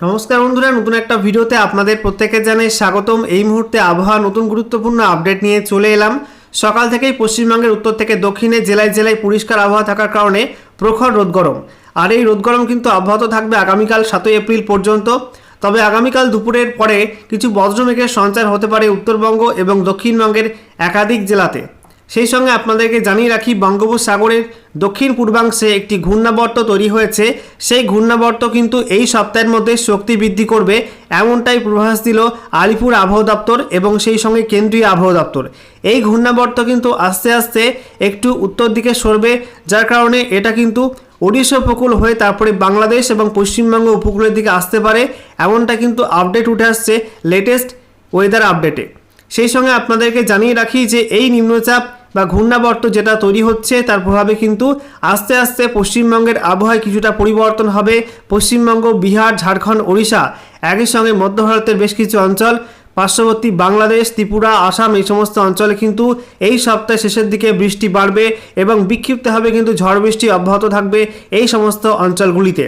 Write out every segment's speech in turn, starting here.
নমস্কার বন্ধুরা, নতুন একটা ভিডিওতে আপনাদের প্রত্যেকে জানাই স্বাগতম। এই মুহূর্তে আবহাওয়া নতুন গুরুত্বপূর্ণ আপডেট নিয়ে চলে এলাম। সকাল থেকেই পশ্চিমবঙ্গের উত্তর থেকে দক্ষিণে জেলায় জেলায় পরিষ্কার আবহাওয়া থাকার কারণে প্রখর রোদ গরম। আর এই রোদ গরম কিন্তু অব্যাহত থাকবে আগামীকাল সাতই এপ্রিল পর্যন্ত। তবে আগামীকাল দুপুরের পরে কিছু বজ্রমেঘের সঞ্চার হতে পারে উত্তরবঙ্গ এবং দক্ষিণবঙ্গের একাধিক জেলাতে। সেই সঙ্গে আপনাদেরকে জানিয়ে রাখি, বঙ্গোপসাগরের দক্ষিণ পূর্বাংশে একটি ঘূর্ণাবর্ত তৈরি হয়েছে। সেই ঘূর্ণাবর্ত কিন্তু এই সপ্তাহের মধ্যে শক্তি বৃদ্ধি করবে, এমনটাই পূর্বাভাস দিল আলিপুর আবহাওয়া দপ্তর এবং সেই সঙ্গে কেন্দ্রীয় আবহাওয়া দপ্তর। এই ঘূর্ণাবর্ত কিন্তু আস্তে আস্তে একটু উত্তর দিকে সরবে, যার কারণে এটা কিন্তু ওড়িশা উপকূল হয়ে তারপরে বাংলাদেশ এবং পশ্চিমবঙ্গ উপকূলের দিকে আসতে পারে, এমনটা কিন্তু আপডেট উঠে আসছে লেটেস্ট ওয়েদার আপডেটে সেই সঙ্গে আপনাদেরকে জানিয়ে রাখি যে এই নিম্নচাপ বা ঘূর্ণাবর্ত যেটা তৈরি হচ্ছে, তার প্রভাবে কিন্তু আস্তে আস্তে পশ্চিমবঙ্গের আবহাওয়ায় কিছুটা পরিবর্তন হবে। পশ্চিমবঙ্গ, বিহার, ঝাড়খণ্ড, ওড়িশা একই সঙ্গে মধ্য ভারতের বেশ কিছু অঞ্চল, পার্শ্ববর্তী বাংলাদেশ, ত্রিপুরা, আসাম এই সমস্ত অঞ্চলে কিন্তু এই সপ্তাহের শেষের দিকে বৃষ্টি বাড়বে এবং বিক্ষিপ্তভাবে কিন্তু ঝড় বৃষ্টি অব্যাহত থাকবে এই সমস্ত অঞ্চলগুলিতে।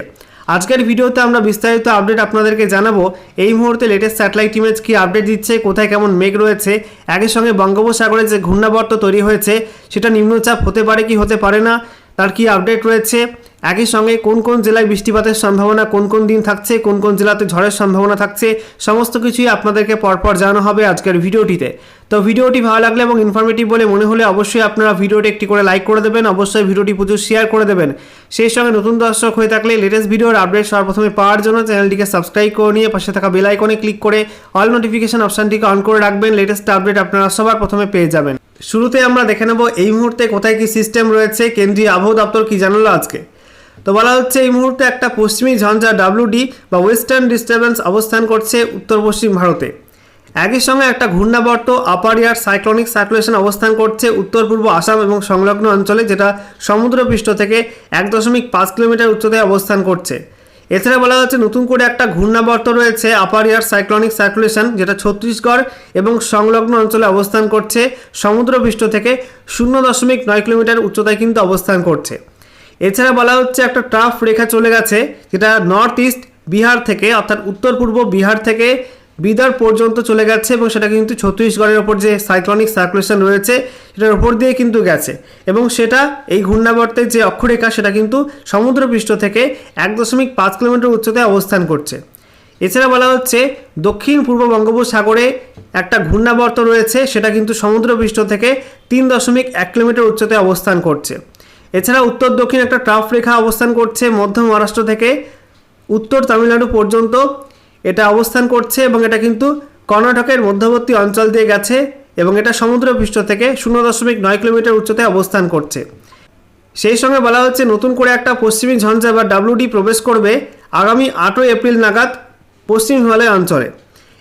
আজকের ভিডিওতে আমরা বিস্তারিত আপডেট আপনাদেরকে জানাব। এই মুহূর্তে লেটেস্ট স্যাটেলাইট ইমেজ কি আপডেট দিচ্ছে, কোথায় কেমন মেঘ রয়েছে, একই সঙ্গে বঙ্গোপসাগরে যে ঘূর্ণাবর্ত তৈরি হয়েছে, সেটা নিম্নচাপ হতে পারে কি হতে পারে না তার কি আপডেট রয়েছে? একই সঙ্গে কোন কোন জেলায় বৃষ্টিপাতের সম্ভাবনা, কোন কোন দিন থাকছে, কোন কোন জেলাতে ঝড়ের সম্ভাবনা থাকছে, সমস্ত কিছুই আপনাদেরকে পরপর জানানো হবে আজকের ভিডিওটিতে। তো ভিডিওটি ভালো লাগলে এবং ইনফরমেটিভ বলে মনে হলে অবশ্যই আপনারা ভিডিওটি একটি করে লাইক করে দেবেন, অবশ্যই ভিডিওটি প্রচুর শেয়ার করে দেবেন। সেই সঙ্গে নতুন দর্শক হয়ে থাকলে লেটেস্ট ভিডিওর আপডেট সর্বপ্রথমে পাওয়ার জন্য চ্যানেলটিকে সাবস্ক্রাইব করে নিয়ে পাশে থাকা বেল আইকনে ক্লিক করে অল নোটিফিকেশন অপশানটিকে অন করে রাখবেন লেটেস্ট আপডেট আপনারা সবার প্রথমে পেয়ে যাবেন। শুরুতে আমরা দেখে নেব এই মুহূর্তে কোথায় কি সিস্টেম রয়েছে। কেন্দ্রীয় আবহাওয়া দপ্তর কি জানালো আজকে? তো বলা হচ্ছে এই মুহূর্তে একটা পশ্চিমী ঝঞ্ঝা ডাব্লিউডি বা ওয়েস্টার্ন ডিস্টারবেন্স অবস্থান করছে উত্তর পশ্চিম ভারতে। একই সঙ্গে একটা ঘূর্ণাবর্ত আপার ইয়ার সাইক্লোনিক সার্কুলেশন অবস্থান করছে উত্তর পূর্ব আসাম এবং সংলগ্ন অঞ্চলে, যেটা সমুদ্রপৃষ্ঠ থেকে এক দশমিক পাঁচ কিলোমিটার উচ্চতায় অবস্থান করছে। এছাড়া বলা হচ্ছে নতুন করে একটা ঘূর্ণাবর্ত রয়েছে আপার ইয়ার সাইক্লোনিক সার্কুলেশন যেটা ছত্তিশগড় এবং সংলগ্ন অঞ্চলে অবস্থান করছে, সমুদ্রপৃষ্ঠ থেকে শূন্য দশমিক নয় কিলোমিটার উচ্চতায় কিন্তু অবস্থান করছে। এছাড়া বলা হচ্ছে একটা ট্রাফ রেখা চলে গেছে, যেটা নর্থ ইস্ট বিহার থেকে, অর্থাৎ উত্তর পূর্ব বিহার থেকে বিদার পর্যন্ত চলে গেছে এবং সেটা কিন্তু ছত্তিশগড়ের ওপর যে সাইক্লনিক সার্কুলেশন রয়েছে, সেটার ওপর দিয়ে কিন্তু গেছে। এবং সেটা এই ঘূর্ণাবর্তের যে অক্ষরেখা, সেটা কিন্তু সমুদ্রপৃষ্ঠ থেকে এক দশমিক পাঁচ কিলোমিটার উচ্চতায় অবস্থান করছে। এছাড়া বলা হচ্ছে, দক্ষিণ পূর্ব বঙ্গোপসাগরে একটা ঘূর্ণাবর্ত রয়েছে, সেটা কিন্তু সমুদ্রপৃষ্ঠ থেকে তিন দশমিক এক কিলোমিটার উচ্চতায় অবস্থান করছে। এছাড়া উত্তর দক্ষিণ একটা ট্রাফ রেখা অবস্থান করছে, মধ্য মহারাষ্ট্র থেকে উত্তর তামিলনাড়ু পর্যন্ত এটা অবস্থান করছে এবং এটা কিন্তু কর্ণাটকের মধ্যবর্তী অঞ্চল দিয়ে গেছে এবং এটা সমুদ্রপৃষ্ঠ থেকে শূন্য দশমিক নয় কিলোমিটার উচ্চতায় অবস্থান করছে। সেই সঙ্গে বলা হচ্ছে নতুন করে একটা পশ্চিমী ঝঞ্ঝা বা ডাব্লিউডি প্রবেশ করবে আগামী আটই এপ্রিল নাগাদ পশ্চিম হিমালয় অঞ্চলে।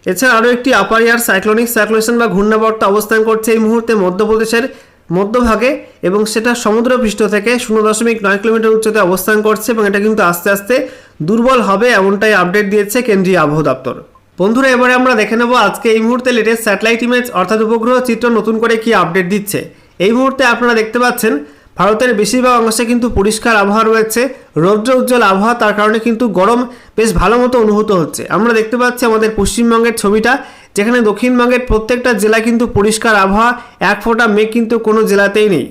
এছাড়া আরও একটি আপার ইয়ার সাইক্লোনিক সার্কুলেশন বা ঘূর্ণাবর্ত অবস্থান করছে এই মুহূর্তে মধ্যপ্রদেশের মধ্যভাগে এবং সেটা সমুদ্রপৃষ্ঠ থেকে শূন্য দশমিক নয় কিলোমিটার উচ্চতায় অবস্থান করছে এবং এটা কিন্তু আস্তে আস্তে দুর্বল হবে এমনটাই আপডেট দিয়েছে কেন্দ্রীয় আবহাওয়া দপ্তর। বন্ধুরা, এবারে আমরা দেখে নেব আজকে এই মুহূর্তে লেটেস্ট স্যাটেলাইট ইমেজ অর্থাৎ উপগ্রহ চিত্র নতুন করে কি আপডেট দিচ্ছে। এই মুহূর্তে আপনারা দেখতে পাচ্ছেন, ভারতের বেশিরভাগ অংশে কিন্তু পরিষ্কার আবহাওয়া রয়েছে, রৌদ্র উজ্জ্বল আবহাওয়া, তার কারণে কিন্তু গরম বেশ ভালো মতো অনুভূত হচ্ছে। আমরা দেখতে পাচ্ছি আমাদের পশ্চিমবঙ্গের ছবিটা, যেখানে দক্ষিণবঙ্গের প্রত্যেকটা জেলা কিন্তু পরিষ্কার আবহাওয়া, এক ফোঁটা মেঘ কিন্তু কোনো জেলাতেই নেই।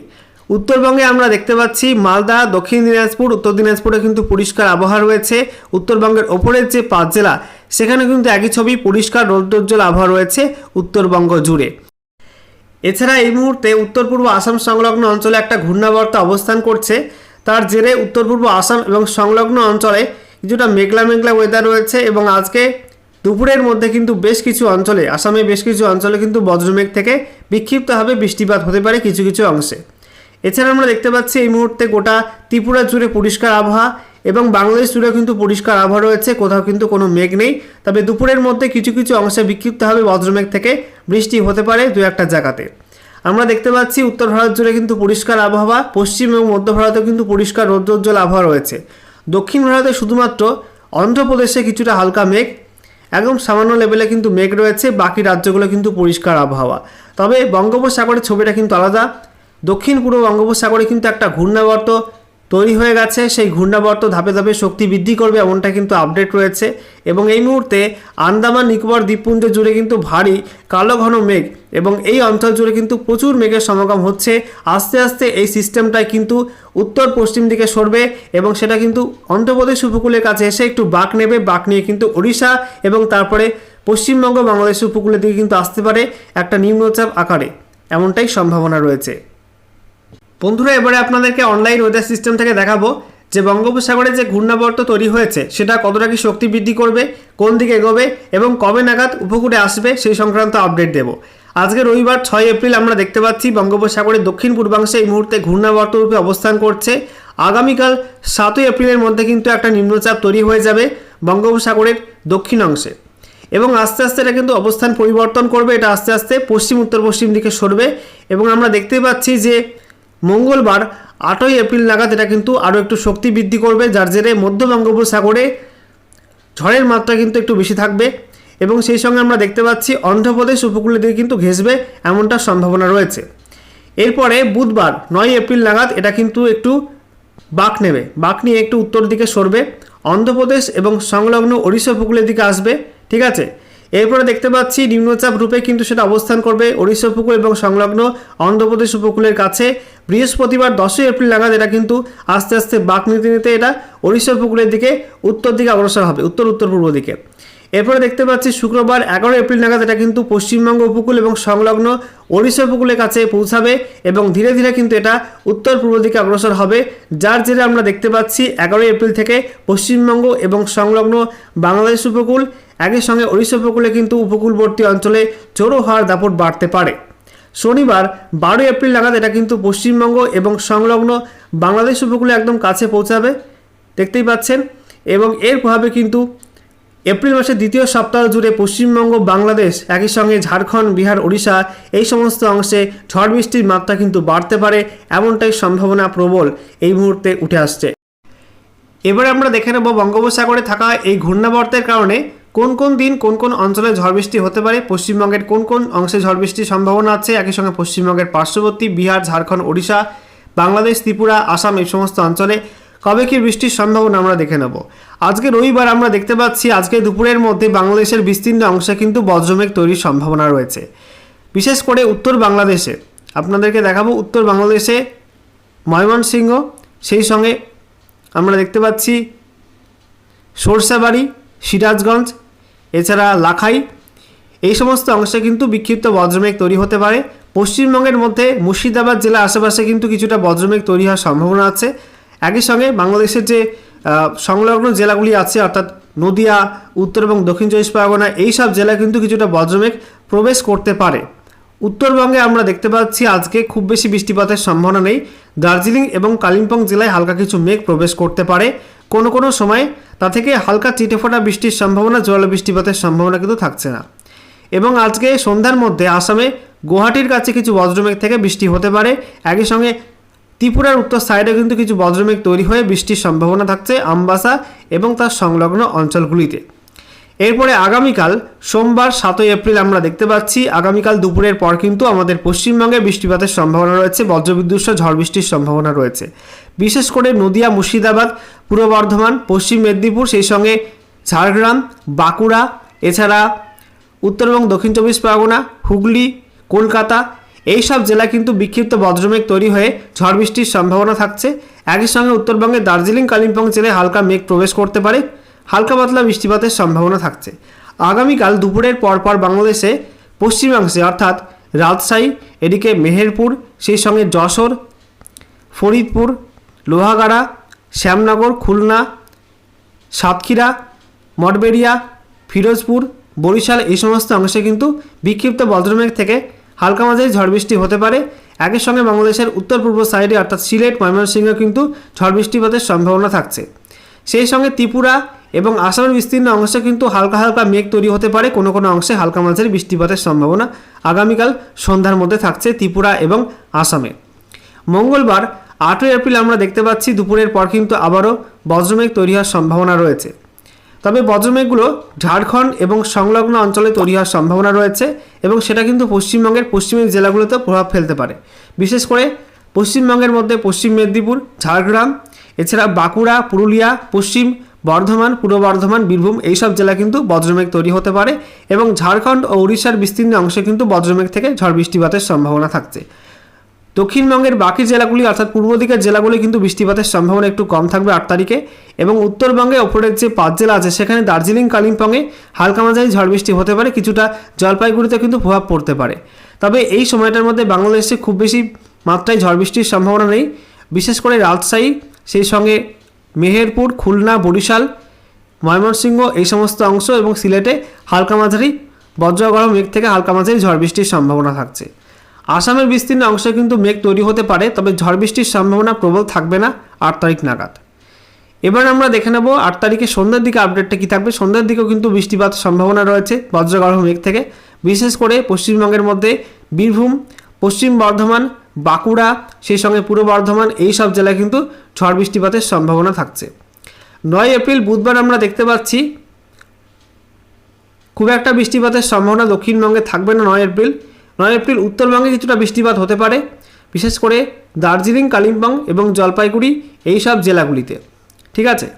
উত্তরবঙ্গে আমরা দেখতে পাচ্ছি মালদা, দক্ষিণ দিনাজপুর, উত্তর দিনাজপুরে কিন্তু পরিষ্কার আবহাওয়া রয়েছে। উত্তরবঙ্গের ওপরের যে পাঁচ জেলা, সেখানে কিন্তু একই ছবি, পরিষ্কার রৌদ্রোজ্জ্বল আবহাওয়া রয়েছে উত্তরবঙ্গ জুড়ে। এছাড়া এই মুহূর্তে উত্তর পূর্ব আসাম সংলগ্ন অঞ্চলে একটা ঘূর্ণাবর্ত অবস্থান করছে। তার জেরে উত্তর পূর্ব আসাম এবং সংলগ্ন অঞ্চলে কিছুটা মেঘলা মেঘলা ওয়েদার রয়েছে এবং আজকে দুপুরের মধ্যে কিন্তু বেশ কিছু অঞ্চলে আসামে বেশ কিছু অঞ্চলে কিন্তু বজ্রমেঘ থেকে বিক্ষিপ্তভাবে বৃষ্টিপাত হতে পারে কিছু কিছু অংশে। এছাড়া আমরা দেখতে পাচ্ছি এই মুহূর্তে গোটা ত্রিপুরা জুড়ে পরিষ্কার আবহাওয়া এবং বাংলাদেশ জুড়ে কিন্তু পরিষ্কার আবহাওয়া রয়েছে, কোথাও কিন্তু কোনো মেঘ নেই। তবে দুপুরের মধ্যে কিছু কিছু অংশে বিক্ষিপ্তভাবে বজ্রমেঘ থেকে, বৃষ্টি হতে পারে দু একটা জায়গাতে। আমরা দেখতে পাচ্ছি উত্তর ভারত জুড়ে কিন্তু পরিষ্কার আবহাওয়া, পশ্চিম এবং মধ্য ভারতে কিন্তু পরিষ্কার রৌদ্রোজ্জ্বল আবহাওয়া রয়েছে। দক্ষিণ ভারতে শুধুমাত্র অন্ধ্রপ্রদেশে কিছুটা হালকা মেঘ, একদম সামান্য লেভেলে কিন্তু মেঘ রয়েছে, বাকি রাজ্যগুলো কিন্তু পরিষ্কার আবহাওয়া। তবে বঙ্গোপসাগরের ছবিটা কিন্তু আলাদা দক্ষিণ পূর্ব বঙ্গোপসাগরে কিন্তু একটা ঘূর্ণাবর্ত তৈরি হয়ে গেছে। সেই ঘূর্ণাবর্ত ধাপে ধাপে শক্তি বৃদ্ধি করবে এমনটা কিন্তু আপডেট রয়েছে। এবং এই মুহূর্তে আন্দামান, নিকোবর দ্বীপপুঞ্জ জুড়ে কিন্তু ভারী কালো ঘন মেঘ এবং এই অঞ্চল জুড়ে কিন্তু প্রচুর মেঘের সমাগম হচ্ছে। আস্তে আস্তে এই সিস্টেমটাই কিন্তু উত্তর পশ্চিম দিকে সরবে এবং সেটা কিন্তু অন্ধ্রপ্রদেশ উপকূলের কাছে এসে একটু বাঁক নেবে। বাঁক নিয়ে কিন্তু ওড়িশা এবং তারপরে পশ্চিমবঙ্গ, বাংলাদেশ উপকূলের দিকে কিন্তু আসতে পারে একটা নিম্নচাপ আকারে। এমনটাই সম্ভাবনা রয়েছে। বন্ধুরা, এবারে আপনাদেরকে অনলাইন ওয়েদার সিস্টেম থেকে দেখাবো যে বঙ্গোপসাগরে যে ঘূর্ণাবর্ত তৈরি হয়েছে, সেটা কতটা কি শক্তি বৃদ্ধি করবে, কোন দিকে এগোবে এবং কবে নাগাদ উপকূলে আসবে, সেই সংক্রান্ত আপডেট দেব। আজকে রবিবার ছয় এপ্রিল আমরা দেখতে পাচ্ছি বঙ্গোপসাগরের দক্ষিণ পূর্বাংশে এই মুহূর্তে ঘূর্ণাবর্ত রূপে অবস্থান করছে। আগামীকাল সাতই এপ্রিলের মধ্যে কিন্তু একটা নিম্নচাপ তৈরি হয়ে যাবে বঙ্গোপসাগরের দক্ষিণ অংশে এবং আস্তে আস্তে এটা কিন্তু অবস্থান পরিবর্তন করবে, এটা আস্তে আস্তে পশ্চিম উত্তর পশ্চিম দিকে সরবে। এবং আমরা দেখতে পাচ্ছি যে মঙ্গলবার, আটই এপ্রিল নাগাদ এটা কিন্তু আরও একটু শক্তি বৃদ্ধি করবে, যার জেরে মধ্য বঙ্গোপসাগরে ঝড়ের মাত্রা কিন্তু একটু বেশি থাকবে এবং সেই সঙ্গে আমরা দেখতে পাচ্ছি অন্ধ্রপ্রদেশ উপকূলের দিকে কিন্তু ঘেসবে এমনটা সম্ভাবনা রয়েছে। এরপরে বুধবার, নয় এপ্রিল নাগাদ এটা কিন্তু একটু বাঁক নেবে, বাঁক নিয়ে একটু উত্তর দিকে সরবে। অন্ধ্রপ্রদেশ এবং সংলগ্ন ওড়িশা উপকূলের দিকে আসবে, ঠিক আছে? এরপরে দেখতে পাচ্ছি নিম্নচাপ রূপে কিন্তু সেটা অবস্থান করবে ওড়িশা উপকূল এবং সংলগ্ন অন্ধ্রপ্রদেশ উপকূলের কাছে। বৃহস্পতিবার দশই এপ্রিল নাগাদ এটা কিন্তু আস্তে আস্তে বাক নিতে নিতে এটা ওড়িশা উপকূলের দিকে উত্তর দিকে অগ্রসর হবে উত্তর উত্তর পূর্ব দিকে। এরপরে দেখতে পাচ্ছি শুক্রবার এগারো এপ্রিল নাগাদ এটা কিন্তু পশ্চিমবঙ্গ উপকূল এবং সংলগ্ন ওড়িশা উপকূলের কাছে পৌঁছাবে এবং ধীরে ধীরে কিন্তু এটা উত্তর পূর্ব দিকে অগ্রসর হবে। যার জেরে আমরা দেখতে পাচ্ছি এগারোই এপ্রিল থেকে পশ্চিমবঙ্গ এবং সংলগ্ন বাংলাদেশ উপকূল, একই সঙ্গে ওড়িশা উপকূলে কিন্তু উপকূলবর্তী অঞ্চলে জোরো হওয়ার দাপট বাড়তে পারে। শনিবার বারোই এপ্রিল নাগাদ এটা কিন্তু পশ্চিমবঙ্গ এবং সংলগ্ন বাংলাদেশ উপকূলে একদম কাছে পৌঁছাবে। দেখতেই পাচ্ছেন এবং এর প্রভাবে কিন্তু এপ্রিল মাসের দ্বিতীয় সপ্তাহ জুড়ে পশ্চিমবঙ্গ, বাংলাদেশ একই সঙ্গে ঝাড়খণ্ড, বিহার, ওড়িশা এই সমস্ত অংশে ঝড় বৃষ্টির মাত্রা কিন্তু বাড়তে পারে, এমনটাই সম্ভাবনা প্রবল এই মুহূর্তে উঠে আসছে। এবারে আমরা দেখে নেব বঙ্গোপসাগরে থাকা এই ঘূর্ণাবর্তের কারণে কোন কোন দিন কোন কোন অঞ্চলে ঝড় বৃষ্টি হতে পারে, পশ্চিমবঙ্গের কোন কোন অংশে ঝড় বৃষ্টির সম্ভাবনা আছে, একই সঙ্গে পশ্চিমবঙ্গের পার্শ্ববর্তী বিহার, ঝাড়খণ্ড, ওড়িশা, বাংলাদেশ, ত্রিপুরা, আসাম এই সমস্ত অঞ্চলে কবে কি বৃষ্টির সম্ভাবনা আমরা দেখে নেব। আজকে রবিবার আমরা দেখতে পাচ্ছি আজকে দুপুরের মধ্যে বাংলাদেশের বিস্তীর্ণ অংশে কিন্তু বজ্রমেঘ তৈরির সম্ভাবনা রয়েছে। বিশেষ করে উত্তর বাংলাদেশে, আপনাদেরকে দেখাবো উত্তর বাংলাদেশে ময়মনসিংহ, সেই সঙ্গে আমরা দেখতে পাচ্ছি সরষাবাড়ি সিরাজগঞ্জ, এছাড়া লাখাই, এই সমস্ত অংশে কিন্তু বিক্ষিপ্ত বজ্রমেঘ তৈরি হতে পারে। পশ্চিমবঙ্গের মধ্যে মুর্শিদাবাদ জেলা আশেপাশে কিন্তু কিছুটা বজ্রমেঘ তৈরি হওয়ার সম্ভাবনা আছে। একই সঙ্গে বাংলাদেশের যে সংলগ্ন জেলাগুলি আছে, অর্থাৎ নদিয়া, উত্তর এবং দক্ষিণ চব্বিশ পরগনা এইসব জেলা কিন্তু কিছুটা বজ্রমেঘ প্রবেশ করতে পারে। উত্তরবঙ্গে আমরা দেখতে পাচ্ছি আজকে খুব বেশি বৃষ্টিপাতের সম্ভাবনা নেই। দার্জিলিং এবং কালিম্পং জেলায় হালকা কিছু মেঘ প্রবেশ করতে পারে। কোনো কোনো সময় তা থেকে হালকা চিটেফোঁটা বৃষ্টির সম্ভাবনা, জোরালো বৃষ্টিপাতের সম্ভাবনা কিন্তু থাকছে না। এবং আজকে সন্ধ্যার মধ্যে আসামে গুয়াহাটির কাছে কিছু বজ্রমেঘ থেকে বৃষ্টি হতে পারে। একই সঙ্গে ত্রিপুরার উত্তর সাইডে কিন্তু কিছু বজ্রমেঘ তৈরি হয়ে বৃষ্টির সম্ভাবনা থাকছে আমবাসা এবং তার সংলগ্ন অঞ্চলগুলিতে। এরপরে আগামীকাল সোমবার সাতই এপ্রিল আমরা দেখতে পাচ্ছি, আগামীকাল দুপুরের পর কিন্তু আমাদের পশ্চিমবঙ্গে বৃষ্টিপাতের সম্ভাবনা রয়েছে, বজ্রবিদ্যুৎ ঝড় বৃষ্টির সম্ভাবনা রয়েছে। বিশেষ করে নদিয়া, মুর্শিদাবাদ, পূর্ব বর্ধমান, পশ্চিম মেদিনীপুর, সেই সঙ্গে ঝাড়গ্রাম, বাঁকুড়া, এছাড়া উত্তর এবং দক্ষিণ চব্বিশ পরগনা, হুগলি, কলকাতা এই সব জেলা কিন্তু বিক্ষিপ্ত বজ্রমেঘ তৈরি হয়ে ঝড় বৃষ্টির সম্ভাবনা থাকছে। একই সঙ্গে উত্তরবঙ্গে দার্জিলিং, কালিম্পং জেলায় হালকা মেঘ প্রবেশ করতে পারে। হালকা পাতলা বৃষ্টিপাতের সম্ভাবনা থাকছে। আগামীকাল দুপুরের পরপর বাংলাদেশে পশ্চিমাংশে অর্থাৎ রাজশাহী, এদিকে মেহেরপুর, সেই সঙ্গে যশোর, ফরিদপুর, লোহাগাড়া, শ্যামনগর, খুলনা, সাতক্ষীরা, মঠবেড়িয়া, ফিরোজপুর, বরিশাল এই সমস্ত অংশে কিন্তু বিক্ষিপ্ত বজ্রমেঘ থেকে হালকা মাঝারি ঝড় বৃষ্টি হতে পারে। একই সঙ্গে বাংলাদেশের উত্তর পূর্ব সাইডে অর্থাৎ সিলেট, ময়মনসিংহে কিন্তু ঝড় বৃষ্টিপাতের সম্ভাবনা থাকছে। সেই সঙ্গে ত্রিপুরা এবং আসামের বিস্তীর্ণ অংশে কিন্তু হালকা হালকা মেঘ তৈরি হতে পারে। কোনো কোনো অংশে হালকা মাঝারি বৃষ্টিপাতের সম্ভাবনা আগামীকাল সন্ধ্যার মধ্যে থাকছে ত্রিপুরা এবং আসামে। মঙ্গলবার আটই এপ্রিল আমরা দেখতে পাচ্ছি দুপুরের পর কিন্তু আবারও বজ্রমেঘ তৈরি হওয়ার সম্ভাবনা রয়েছে। তবে বজ্রমেঘগুলো ঝাড়খণ্ড এবং সংলগ্ন অঞ্চলে তৈরি হওয়ার সম্ভাবনা রয়েছে এবং সেটা কিন্তু পশ্চিমবঙ্গের পশ্চিমের জেলাগুলোতে প্রভাব ফেলতে পারে। বিশেষ করে পশ্চিমবঙ্গের মধ্যে পশ্চিম মেদিনীপুর, ঝাড়গ্রাম, এছাড়া বাঁকুড়া, পুরুলিয়া, পশ্চিম বর্ধমান, পূর্ব বর্ধমান, বীরভূম এইসব জেলা কিন্তু বজ্রমেঘ তৈরি হতে পারে এবং ঝাড়খণ্ড ও উড়িষ্যার বিস্তীর্ণ অংশে কিন্তু বজ্রমেঘ থেকে ঝড় বৃষ্টিপাতের সম্ভাবনা থাকছে। দক্ষিণবঙ্গের বাকি জেলাগুলি, অর্থাৎ পূর্ব দিকের জেলাগুলি কিন্তু বৃষ্টিপাতের সম্ভাবনা একটু কম থাকবে আট তারিখে। এবং উত্তরবঙ্গে ওপরের যে পাঁচ জেলা আছে, সেখানে দার্জিলিং, কালিম্পংয়ে হালকা মাঝারি ঝড় বৃষ্টি হতে পারে, কিছুটা জলপাইগুড়িতে কিন্তু প্রভাব পড়তে পারে। তবে এই সময়টার মধ্যে বাংলাদেশে খুব বেশি মাত্রায় ঝড় বৃষ্টির সম্ভাবনা নেই। বিশেষ করে রাজশাহী, সেই সঙ্গে মেহেরপুর, খুলনা, বরিশাল, ময়মনসিংহ এই সমস্ত অংশ এবং সিলেটে হালকা মাঝারি বজ্রগড় মেঘ থেকে হালকা মাঝারি ঝড় বৃষ্টির সম্ভাবনা থাকছে। আসামের বিস্তীর্ণ অংশে কিন্তু মেঘ তৈরি হতে পারে, তবে ঝড় বৃষ্টির সম্ভাবনা প্রবল থাকবে না আট তারিখ নাগাদ। এবার আমরা দেখে নেব আট তারিখে সন্ধ্যার দিকে আপডেটটা কী থাকবে। সন্ধ্যার দিকেও কিন্তু বৃষ্টিপাত সম্ভাবনা রয়েছে বজ্রগড় মেঘ থেকে। বিশেষ করে পশ্চিমবঙ্গের মধ্যে বীরভূম, পশ্চিম বর্ধমান, বাঁকুড়া, সেই সঙ্গে পূর্ব বর্ধমান, এই সব জেলায় কিন্তু ঝড় বৃষ্টিপাতের সম্ভাবনা থাকছে। নয় এপ্রিল বুধবার আমরা দেখতে পাচ্ছি, খুব একটা বৃষ্টিপাতের সম্ভাবনা দক্ষিণবঙ্গে থাকবে না নয় এপ্রিল। নয় এপ্রিল উত্তরবঙ্গে কিছুটা বৃষ্টিপাত হতে পারে, বিশেষ করে দার্জিলিং, কালিম্পং এবং জলপাইগুড়ি এই সব জেলাগুলিতে। ঠিক আছে?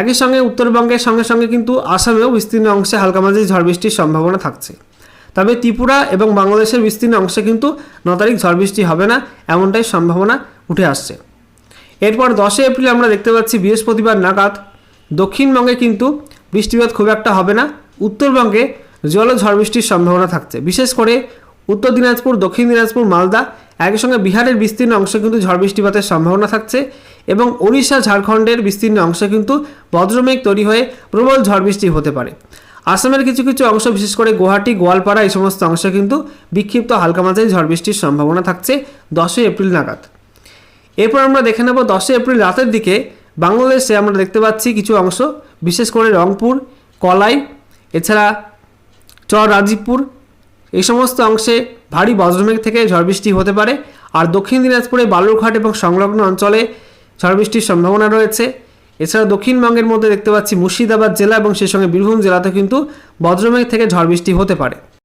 একই সঙ্গে উত্তরবঙ্গের সঙ্গে সঙ্গে কিন্তু আসামেও বিস্তীর্ণ অংশে হালকা মাঝারি ঝড় বৃষ্টির সম্ভাবনা থাকছে। তবে ত্রিপুরা এবং বাংলাদেশের বিস্তীর্ণ অংশে কিন্তু ন তারিখ ঝড় বৃষ্টি হবে না, এমনটাই সম্ভাবনা উঠে আসছে। এরপর দশই এপ্রিল আমরা দেখতে পাচ্ছি বৃহস্পতিবার নাগাদ দক্ষিণবঙ্গে কিন্তু বৃষ্টিপাত খুব একটা হবে না, উত্তরবঙ্গে জল ঝড় বৃষ্টির সম্ভাবনা থাকছে। বিশেষ করে উত্তর দিনাজপুর, দক্ষিণ দিনাজপুর, মালদা, একই সঙ্গে বিহারের বিস্তীর্ণ অংশে কিন্তু ঝড় বৃষ্টিপাতের সম্ভাবনা থাকছে এবং ওড়িশা ঝাড়খণ্ডের বিস্তীর্ণ অংশে কিন্তু বজ্রমেঘ তৈরি হয়ে প্রবল ঝড় বৃষ্টি হতে পারে। আসামের কিছু কিছু অংশ, বিশেষ করে গুয়াহাটি, গোয়ালপাড়া এই সমস্ত অংশে কিন্তু বিক্ষিপ্ত হালকা মাঝারি ঝড় বৃষ্টির সম্ভাবনা থাকছে দশই এপ্রিল নাগাদ। এরপর আমরা দেখে নেব দশই এপ্রিল রাতের দিকে বাংলাদেশে আমরা দেখতে পাচ্ছি কিছু অংশ, বিশেষ করে রংপুর, কলাই, এছাড়া চর রাজীবপুর। এই সমস্ত অংশে ভারী বজ্রমেঘ থেকে ঝড় বৃষ্টি হতে পারে। আর দক্ষিণ দিনাজপুরে বালুরঘাট এবং সংলগ্ন অঞ্চলে ঝড় বৃষ্টির সম্ভাবনা রয়েছে। এছাড়া দক্ষিণবঙ্গের মধ্যে দেখতে পাচ্ছি মুর্শিদাবাদ জেলা এবং সেই সঙ্গে বীরভূম জেলাতে কিন্তু বজ্রমেঘ থেকে ঝড় বৃষ্টি হতে পারে।